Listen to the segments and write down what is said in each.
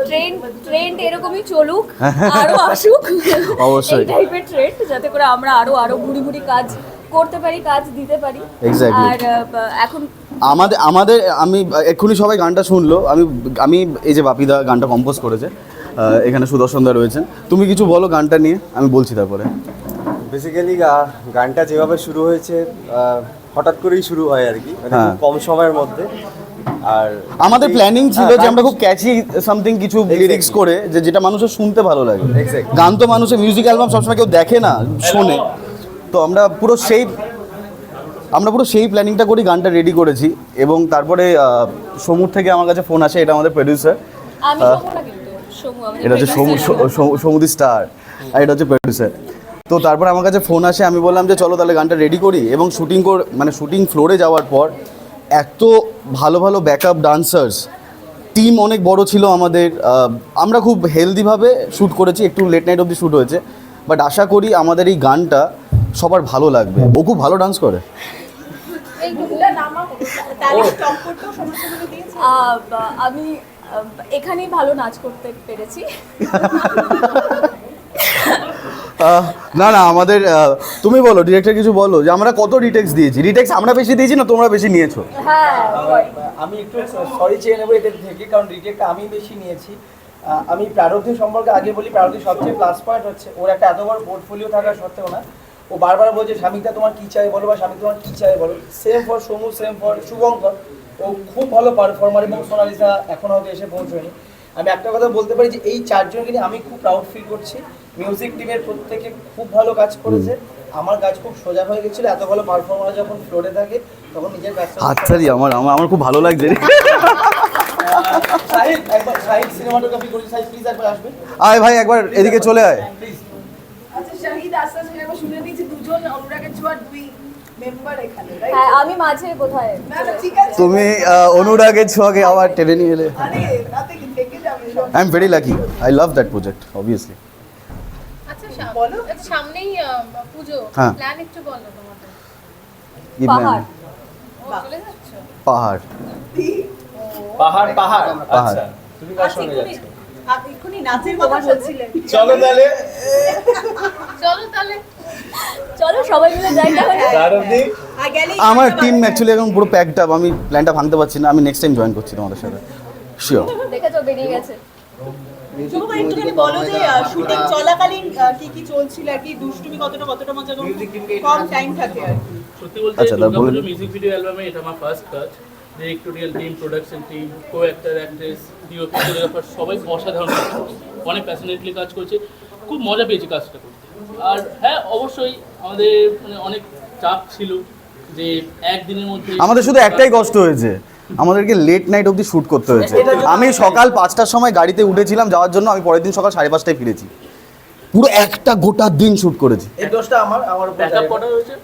Trend trend এরকমই চলুক আরও আসুক। অবশ্যই। এই টাইপের ট্রেন্ড যাতে করে আমরা আরও আরও ঘুরি ঘুরি কাজ করতে পারি কাজ দিতে পারি। আর এখন আমাদের আমাদের আমি এক্ষুনি সবাই গানটা শুনলো। আমি আমি এই যে বাপিদা গানটা কম্পোজ করেছে এখানে সুদর্শন দা রয়েছেন। তুমি কিছু বলো গানটা নিয়ে আমি বলছি তারপরে। বেসিক্যালি গানটা যেভাবে শুরু হয়েছে হঠাৎ করেই শুরু হয় আর কি। মানে হ্যাঁ। কম সময়ের মধ্যে। আর আমাদের প্ল্যানিং ছিল হ্যাঁ, যে আমরা খুব ক্যাচি সামথিং কিছু লিরিক্স করে যে যেটা মানুষের শুনতে ভালো লাগে। গান তো মানুষের মিউজিক অ্যালবাম সবসময় কেউ দেখে না শোনে। তো আমরা পুরো সেই আমরা পুরো সেই প্ল্যানিংটা করি গানটা রেডি করেছি এবং তারপরে সমুর থেকে আমার কাছে ফোন আসে এটা আমাদের প্রডিউসার এটা হচ্ছে। সমুদি স্টার আর এটা হচ্ছে প্রডিউসার তো তারপর আমার কাছে ফোন আসে আমি বললাম যে চলো তাহলে গানটা রেডি করি এবং শুটিং কর মানে শুটিং ফ্লোরে যাওয়ার পর এত ভালো ভালো ব্যাকআপ ডান্সার্স টিম অনেক বড় ছিল আমাদের আমরা খুব হেলদিভাবে শ্যুট করেছি একটু লেট নাইট অবধি শ্যুট হয়েছে বাট আশা করি আমাদের এই গানটা সবার ভালো লাগবে। ও খুব ভালো ডান্স করে। আমি এখানেই ভালো নাচ করতে পেরেছি। না না আমাদের তুমি বলো ডিরেক্টর কিছু বলো যে আমরা কত রিটেক্স দিয়েছি। রিটেক্স আমরা বেশি দিয়েছি না তোমরা বেশি নিয়েছো? হ্যাঁ আমি একটু সরি চেয়ে নেব এদের থেকে কারণ রিটেকটা আমি বেশি নিয়েছি। আমি প্রারব্ধি সম্পর্কে আগে বলি প্রারব্ধি সবচেয়ে প্লাস পয়েন্ট হচ্ছে ওর একটা এত বড় পোর্টফোলিও থাকা সত্ত্বেও না ও বারবার বলছে স্বামীটা তোমার কী চাই বলো বা স্বামী তোমার কী চাই বলো? Same for Somu same for Shubhankar. ও খুব ভালো পারফর্মার এবং সোনালিসা এখন হয়তো এসে পৌঁছয়নি। আমি একটা কথা বলতে পারি যে এই চারজনকে নিয়ে আমি খুব প্রাউড ফিল করছি। মিউজিক টিমের প্রত্যেকে খুব ভালো কাজ করেছে। আমার কাজ খুব সোজা হয়ে গেছিল এত ভালো পারফর্মার যখন ফ্লোরে থাকে তখন নিজের কাজটা হাততালি আমার আমার আমার খুব ভালো লাগছে সাহিদ একবার সাহিদ সিনেমাটোগ্রাফি করেছে। সাহিদ প্লিজ একবার আসবেন। আয় ভাই একবার এদিকে চলে আয়। প্লিজ আচ্ছা শাহিদ আস্তে আস্তে আমরা শুনে নিয়েছি দুজন অনুরাগের ছোঁয়ার দুই মেম্বার এখানে right? হ্যাঁ আমি মাঝে কোথায় তুমি অনুরাগের ছোঁয়াকে আবার টেনে নিয়ে এলে। I am very lucky I love that project obviously সা- বলো। সামনেই আহ, পুজো। হ্যাঁ। প্ল্যান একটু বলো তোমাদের। পাহাড়। ও চলে যাচ্ছ? পাহাড়। পাহাড় পাহাড়। পাহাড়। আচ্ছা তুমি কার সঙ্গে যাচ্ছ? এক্ষুনি নাচের কথা বলছিলেন চলো তাহলে। চলো তাহলে। চলো সবাই মিলে যাই তাহলে প্রারব্ধি আর গেলেই আমার টিম অ্যাকচুয়ালি এখন পুরো প্যাকড আপ আমি প্ল্যানটা ভাঙতে পারছি না। আমি নেক্সট টাইম জয়েন করছি তোমাদের সাথে। শিওর দেখেছ বেরিয়ে গেছে। বলো যে শুটিং চলাকালীন কি কি চলছিল আর কি? দুষ্টুমি কতটা কতটা মজা কম টাইম থাকে আর সত্যি বলতে আচ্ছা, তা বলে দুর্গাপুজো দিন। মিউজিক ভিডিও অ্যালবামে এটা আমার ফার্স্ট কাজ directorial team production team co actor actress DOP choreographer সবাই অসাধারণ কাজ করছে। অনেক প্যাশনেটলি কাজ করছে। খুব মজা পেয়েছি কাজটা করতে। আর হ্যাঁ অবশ্যই আমাদের মানে অনেক চাপ ছিল যে একদিনের মধ্যে আমাদের শুধু একটাই কষ্ট হয়েছে। আমাদেরকে লেট নাইট অবধি শ্যুট করতে হয়েছে। আমি সকাল পাঁচটার সময় গাড়িতে উঠেছিলাম যাওয়ার জন্য আমি পরের দিন সকাল সাড়ে পাঁচটায় ফিরেছি। পুরো একটা গোটা দিন শ্যুট করেছি।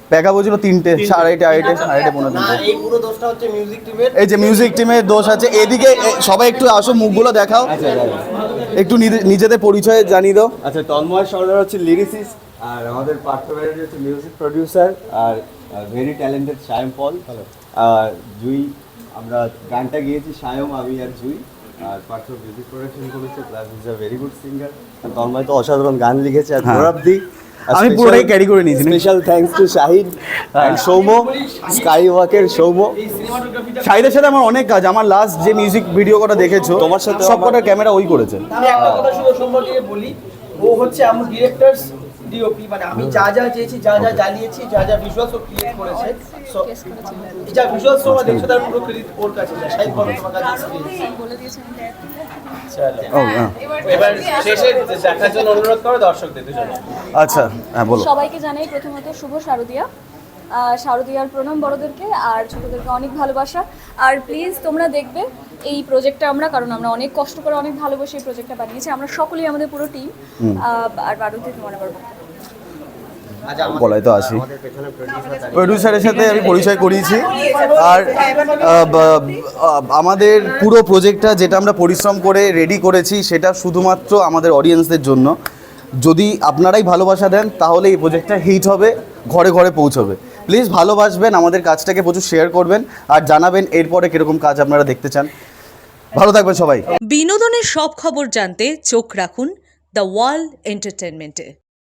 প্যাকা বলছিল তিনটে সাড়ে আড়াইটে আড়াইটে আড়াইটে পনেরো তিনটে। এই পুরো দোষটা হচ্ছে মিউজিক টিমের এই যে মিউজিক টিমের দোষ আছে এদিকে সবাই একটু আসো মুখগুলো দেখাও। একটু নিজে- নিজেদের পরিচয় জানিয়ে দাও। আচ্ছা তন্ময় সর্দার হচ্ছে লিরিসিস্ট আর আমাদের পার্থ ব্যানার্জি হচ্ছে মিউজিক প্রডিউসার আর ভেরি ট্যালেন্টেড সায়ম পল আর জুই আমরা গানটা গিয়েছি সায়ম আমি আর জুই আর পার্থ মিউজিক প্রোডাকশন করেছে plus is a very good singer Tanmoy তো অসাধারণ গান লিখেছে আর হ্যাঁ। গৌরবদি আমি পুরোটাই carry করে নিয়েছি। Special thanks to Shahid and Soum sky ওয়াকের Soum এই শাহিদের সাথে আমার অনেক কাজ আমার লাস্ট যে মিউজিক ভিডিও কটা দেখেছ তোমার সাথে সব কটার ক্যামেরা ওই করেছে আমি একটা কথা শুধু সম্পর্কে বলি ও হচ্ছে আমার ডিরেক্টরস ডিওপি মানে আমি যা যা চেয়েছি যা যা জ্বালিয়েছি যা যা ভিজুয়ালস ও ক্রিয়েট করেছে সো যা ভিজুয়ালস তোমরা দেখছ তার পুরো ক্রেডিট ওর কাছে যায়। তোমার কাছে হ্যাঁ এবার শেষে দেখার জন্য অনুরোধ করো দর্শকদের দুজনে আচ্ছা হ্যাঁ বলো। সবাইকে জানাই প্রথমত শুভ শারদিয়া। আহ, শারদিয়ার প্রণাম বড়দেরকে আর ছোটদেরকে অনেক ভালোবাসা। আর প্লিজ তোমরা দেখবে এই প্রজেক্টটা আমরা কারণ আমরা অনেক কষ্ট করে অনেক ভালোবেসে এই প্রজেক্টটা বানিয়েছি। আমরা সকলেই আমাদের পুরো টিম আর বারুতে তোমার আবার বক্তব্য। বলাই তো আসি। প্রডিউসারের সাথে আমি পরিচয় করিয়েছি। আর আমাদের পুরো প্রজেক্টটা যেটা আমরা পরিশ্রম করে রেডি করেছি, সেটা শুধুমাত্র আমাদের অডিয়েন্সদের জন্য। যদি আপনারাই ভালোবাসা দেন, তাহলে এই প্রজেক্টটা হিট হবে, ঘরে ঘরে পৌঁছবে। প্লিজ ভালোবাসবেন, আমাদের কাজটাকে প্রচুর শেয়ার করবেন, আর জানাবেন এরপরে কীরকম কাজ আপনারা দেখতে চান। ভালো থাকবেন সবাই। বিনোদনের সব খবর জানতে চোখ রাখুন দ্য ওয়ার্ল্ড এন্টারটেনমেন্টে